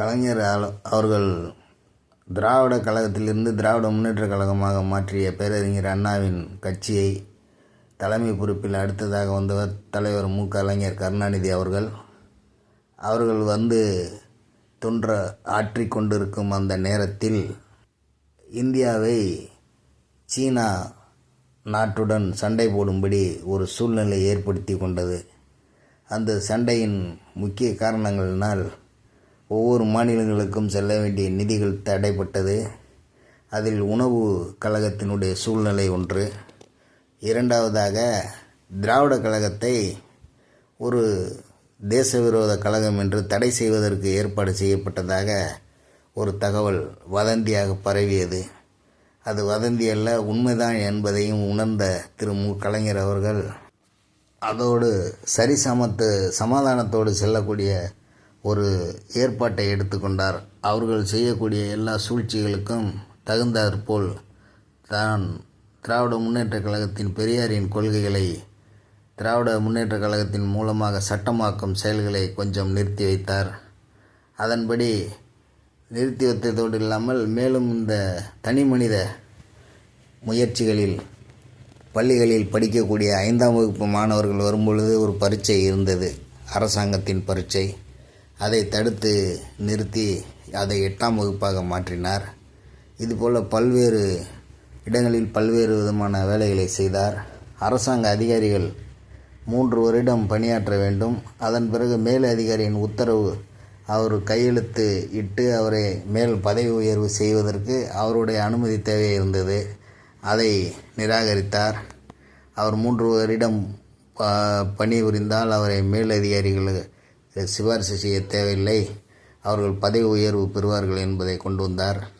கலைஞர் அவர்கள் திராவிட கழகத்திலிருந்து திராவிட முன்னேற்ற கழகமாக மாற்றிய பேரறிஞர் அண்ணாவின் கட்சியை தலைமை பொறுப்பில் அடுத்ததாக வந்தவர் தலைவர் மு. கலைஞர் கருணாநிதி அவர்கள். அவர்கள் வந்து தொன்ற ஆற்றி கொண்டிருக்கும் அந்த நேரத்தில் இந்தியாவை சீனா நாட்டுடன் சண்டை போடும்படி ஒரு சூழ்நிலை ஏற்படுத்தி கொண்டது. அந்த சண்டையின் முக்கிய காரணங்களினால் ஒவ்வொரு மாநிலங்களுக்கும் செல்ல வேண்டிய நிதிகள் தடைப்பட்டது. அதில் உணவு கழகத்தினுடைய சூழ்நிலை ஒன்று. இரண்டாவதாக திராவிட கழகத்தை ஒரு தேச விரோத கழகம் என்று தடை செய்வதற்கு ஏற்பாடு செய்யப்பட்டதாக ஒரு தகவல் வதந்தியாக பரவியது. அது வதந்தி அல்ல உண்மைதான் என்பதையும் உணர்ந்த திரு மு. கலைஞர் அவர்கள் அதோடு சரிசமத்து சமாதானத்தோடு செல்லக்கூடிய ஒரு ஏற்பாட்டை எடுத்துக்கொண்டார். அவர்கள் செய்யக்கூடிய எல்லா சூழ்ச்சிகளுக்கும் தகுந்தாற்போல் தான் திராவிட முன்னேற்றக் கழகத்தின் பெரியாரின் கொள்கைகளை திராவிட முன்னேற்றக் கழகத்தின் மூலமாக சட்டமாக்கும் செயல்களை கொஞ்சம் நிறுத்தி வைத்தார். அதன்படி நிறுத்தி வைத்ததோடு இல்லாமல் மேலும் இந்த தனி மனித முயற்சிகளில் பள்ளிகளில் படிக்கக்கூடிய ஐந்தாம் வகுப்பு மாணவர்கள் வரும்பொழுது ஒரு பரீட்சை இருந்தது. அரசாங்கத்தின் பரீட்சை. அதை தடுத்து நிறுத்தி அதை எட்டாம் வகுப்பாக மாற்றினார். இதுபோல் பல்வேறு இடங்களில் பல்வேறு விதமான வேலைகளை செய்தார். அரசாங்க அதிகாரிகள் மூன்று வருடம் பணியாற்ற வேண்டும். அதன் பிறகு மேல் அதிகாரியின் உத்தரவு அவர் கையெழுத்து இட்டு அவரை மேல் பதவி உயர்வு செய்வதற்கு அவருடைய அனுமதி தேவை இருந்தது. அதை நிராகரித்தார். அவர் மூன்று வருடம் ப- பணிபுரிந்தால் அவரை மேல் அதிகாரிகள் சிபாரிசு செய்ய தேவையில்லை. அவர்கள் பதவி உயர்வு பெறுவார்கள் என்பதை கொண்டு வந்தார்.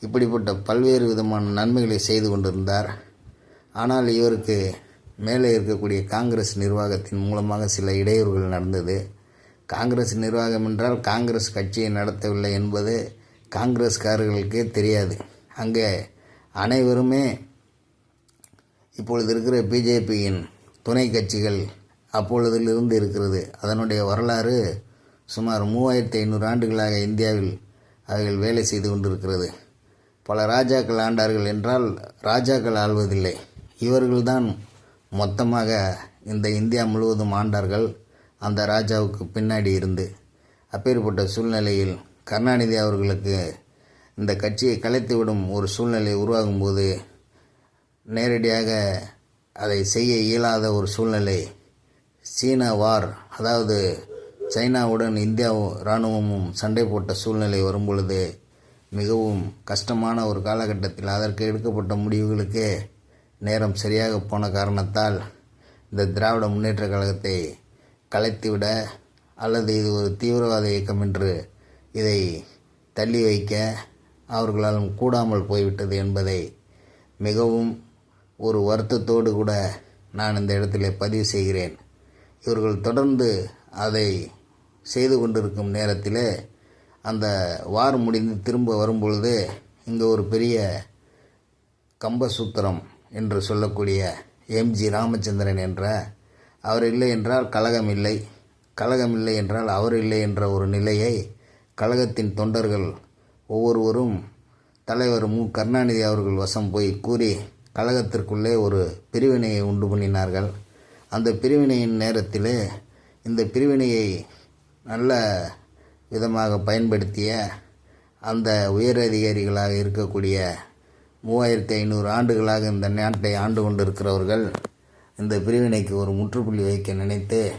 இப்படிப்பட்ட பல்வேறு விதமான நன்மைகளை செய்து கொண்டிருந்தார். ஆனால் இவருக்கு மேலே இருக்கக்கூடிய காங்கிரஸ் நிர்வாகத்தின் மூலமாக சில இடையூறுகள் நடந்தது. காங்கிரஸ் நிர்வாகம் என்றால் காங்கிரஸ் கட்சியை நடத்தவில்லை என்பது காங்கிரஸ்காரர்களுக்கே தெரியாது. அங்கே அனைவருமே இப்பொழுது இருக்கிற பிஜேபியின் துணை கட்சிகள் அப்பொழுதிலிருந்து இருக்கிறது. அதனுடைய வரலாறு சுமார் மூவாயிரத்தி ஐநூறு ஆண்டுகளாக இந்தியாவில் அவர்கள் வேலை செய்து கொண்டிருக்கிறது. பல ராஜாக்கள் ஆண்டார்கள் என்றால் ராஜாக்கள் ஆள்வதில்லை. இவர்கள்தான் மொத்தமாக இந்த இந்தியா முழுவதும் ஆண்டார்கள். அந்த ராஜாவுக்கு பின்னாடி இருந்து அப்பேற்பட்ட சூழ்நிலையில் கருணாநிதி அவர்களுக்கு இந்த கட்சியை கலைத்துவிடும் ஒரு சூழ்நிலை உருவாகும்போது நேரடியாக அதை செய்ய இயலாத ஒரு சூழ்நிலை சீனா வார் அதாவது சைனாவுடன் இந்தியா இராணுவமும் சண்டை போட்ட சூழ்நிலை வரும்பொழுது மிகவும் கஷ்டமான ஒரு காலகட்டத்தில் அதற்கு எடுக்கப்பட்ட முடிவுகளுக்கு நேரம் சரியாக போன காரணத்தால் இந்த திராவிட முன்னேற்ற கழகத்தை கலைத்துவிட அல்லது இது ஒரு தீவிரவாத இயக்கம் என்று இதை தள்ளி வைக்க அவர்களால் கூடாமல் போய்விட்டது என்பதை மிகவும் ஒரு வருத்தத்தோடு கூட நான் இந்த இடத்திலே பதிவு செய்கிறேன். இவர்கள் தொடர்ந்து அதை செய்து கொண்டிருக்கும் நேரத்தில் அந்த வார் முடிந்து திரும்ப வரும்பொழுது இங்கே ஒரு பெரிய கம்பசூத்திரம் என்று சொல்லக்கூடிய எம்ஜி ராமச்சந்திரன் என்ற அவர் இல்லை என்றால் கழகம் இல்லை கழகம் இல்லை என்றால் அவர் இல்லை என்ற ஒரு நிலையை கழகத்தின் தொண்டர்கள் ஒவ்வொருவரும் தலைவர் மு. கருணாநிதி அவர்கள் வசம் போய் கூறி கழகத்திற்குள்ளே ஒரு பிரிவினையை உண்டு பண்ணினார்கள். அந்த பிரிவினையின் நேரத்திலே இந்த பிரிவினையை நல்ல விதமாக பயன்படுத்திய அந்த உயர் அதிகாரிகளாக இருக்கக்கூடிய மூவாயிரத்தி ஐநூறு ஆண்டுகளாக இந்த நாட்டை ஆண்டு கொண்டிருக்கிறவர்கள் இந்த பிரிவினைக்கு ஒரு முற்றுப்புள்ளி வைக்க நினைத்து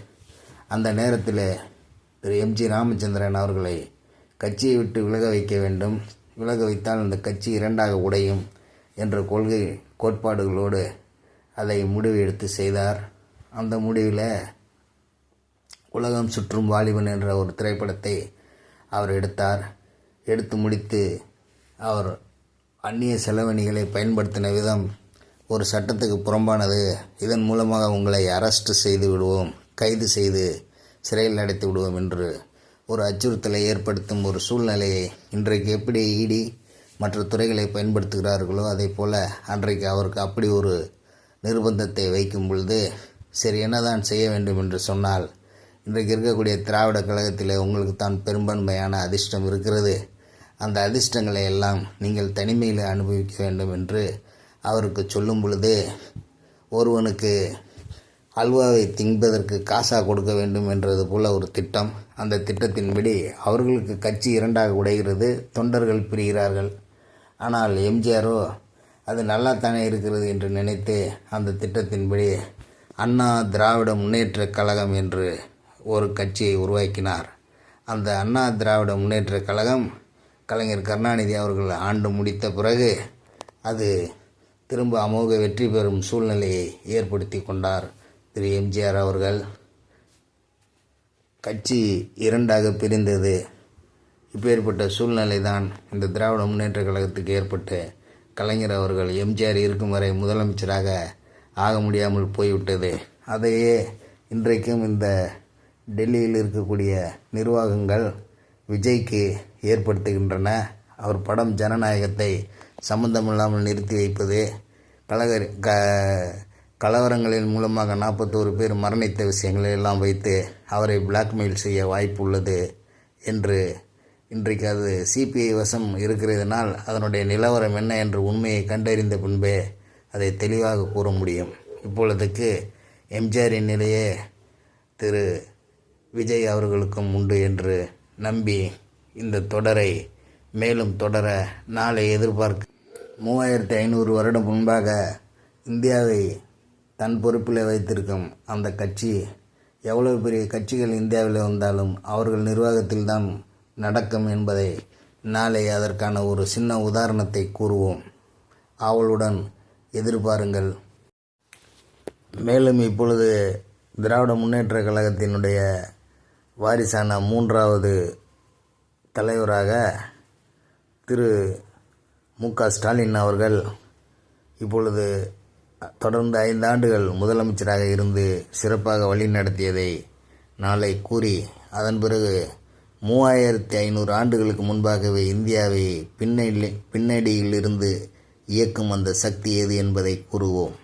அந்த நேரத்தில் திரு எம்ஜி ராமச்சந்திரன் அவர்களை கட்சியை விட்டு விலக வைக்க வேண்டும். விலக வைத்தால் அந்த கட்சி இரண்டாக உடையும் என்ற கொள்கை கோட்பாடுகளோடு அதை முடிவு எடுத்து செய்தார். அந்த முடிவில் உலகம் சுற்றும் வாலிபன் என்ற ஒரு திரைப்படத்தை அவர் எடுத்தார். எடுத்து முடித்து அவர் அந்நிய செலவணிகளை பயன்படுத்தின விதம் ஒரு சட்டத்துக்கு புறம்பானது. இதன் மூலமாக உங்களை அரெஸ்ட் செய்து விடுவோம் கைது செய்து சிறையில் அடைத்து விடுவோம் என்று ஒரு அச்சுறுத்தலை ஏற்படுத்தும் ஒரு சூழ்நிலையை இன்றைக்கு எப்படி ஈடி மற்ற துறைகளை பயன்படுத்துகிறார்களோ அதே போல் அன்றைக்கு அவருக்கு அப்படி ஒரு நிர்பந்தத்தை வைக்கும் பொழுது சரி என்னதான் செய்ய வேண்டும் என்று சொன்னால் இன்றைக்கு இருக்கக்கூடிய திராவிட கழகத்தில் உங்களுக்கு தான் பெரும்பான்மையான அதிர்ஷ்டம் இருக்கிறது. அந்த அதிர்ஷ்டங்களை எல்லாம் நீங்கள் தனிமையில் அனுபவிக்க வேண்டும் என்று அவருக்கு சொல்லும் பொழுது ஒருவனுக்கு அல்வாவை தின்பதற்கு காசா கொடுக்க வேண்டும் என்றது போல ஒரு திட்டம். அந்த திட்டத்தின்படி அவர்களுக்கு கட்சி இரண்டாக உடைகிறது தொண்டர்கள் பிரிகிறார்கள். ஆனால் எம்ஜிஆரோ அது நல்லாத்தானே இருக்கிறது என்று நினைத்து அந்த திட்டத்தின்படி அண்ணா திராவிட முன்னேற்றக் கழகம் என்று ஒரு கட்சியை உருவாக்கினார். அந்த அண்ணா திராவிட முன்னேற்றக் கழகம் கலைஞர் கருணாநிதி அவர்கள் ஆண்டு முடித்த பிறகு அது திரும்ப அமோக வெற்றி பெறும் சூழ்நிலையை ஏற்படுத்தி கொண்டார். திரு. எம்ஜிஆர் அவர்கள் கட்சி இரண்டாக பிரிந்தது. இப்பேற்பட்ட சூழ்நிலை தான் இந்த திராவிட முன்னேற்ற கழகத்துக்கு ஏற்பட்டு கலைஞர் அவர்கள் எம்ஜிஆர் இருக்கும் வரை முதலமைச்சராக ஆக முடியாமல் போய்விட்டது. அதையே இன்றைக்கும் இந்த டெல்லியில் இருக்கக்கூடிய நிர்வாகங்கள் விஜய்க்கு ஏற்படுத்துகின்றன. அவர் படம் ஜனநாயகத்தை சம்பந்தமில்லாமல் நிறுத்தி வைப்பது கலக க கலவரங்களின் மூலமாக நாற்பத்தோரு பேர் மரணித்த விஷயங்களை எல்லாம் வைத்து அவரை பிளாக்மெயில் செய்ய வாய்ப்பு உள்ளது என்று இன்றைக்கு அது சிபிஐ வசம் இருக்கிறதுனால் அதனுடைய நிலவரம் என்ன என்று உண்மையை கண்டறிந்த பின்பே அதை தெளிவாக கூற முடியும். இப்பொழுதுக்கு எம்ஜிஆரின் நிலையே திரு. விஜய் அவர்களுக்கும் உண்டு என்று நம்பி இந்த தொடரை மேலும் தொடர நாளை எதிர்பார்க்க மூவாயிரத்தி ஐநூறு வருடம் முன்பாக இந்தியாவை தன் பொறுப்பில் வைத்திருக்கும் அந்த கட்சி எவ்வளவு பெரிய கட்சிகள் இந்தியாவில் வந்தாலும் அவர்கள் நிர்வாகத்தில் தான் நடக்கும் என்பதை நாளை அதற்கான ஒரு சின்ன உதாரணத்தை கூறுவோம். அவளுடன் எதிர்பாருங்கள். மேலும் இப்பொழுது திராவிட முன்னேற்ற கழகத்தினுடைய வாரிசான மூன்றாவது தலைவராக திரு மு க ஸ்டாலின் அவர்கள் இப்பொழுது தொடர்ந்து ஐந்து ஆண்டுகள் முதலமைச்சராக இருந்து சிறப்பாக வழி நடத்தியதை நாளை கூறி அதன் பிறகு மூவாயிரத்தி ஐநூறு ஆண்டுகளுக்கு முன்பாகவே இந்தியாவை பின்னணி பின்னணியிலிருந்து இயக்கும் அந்த சக்தி எது என்பதை கூறுவோம்.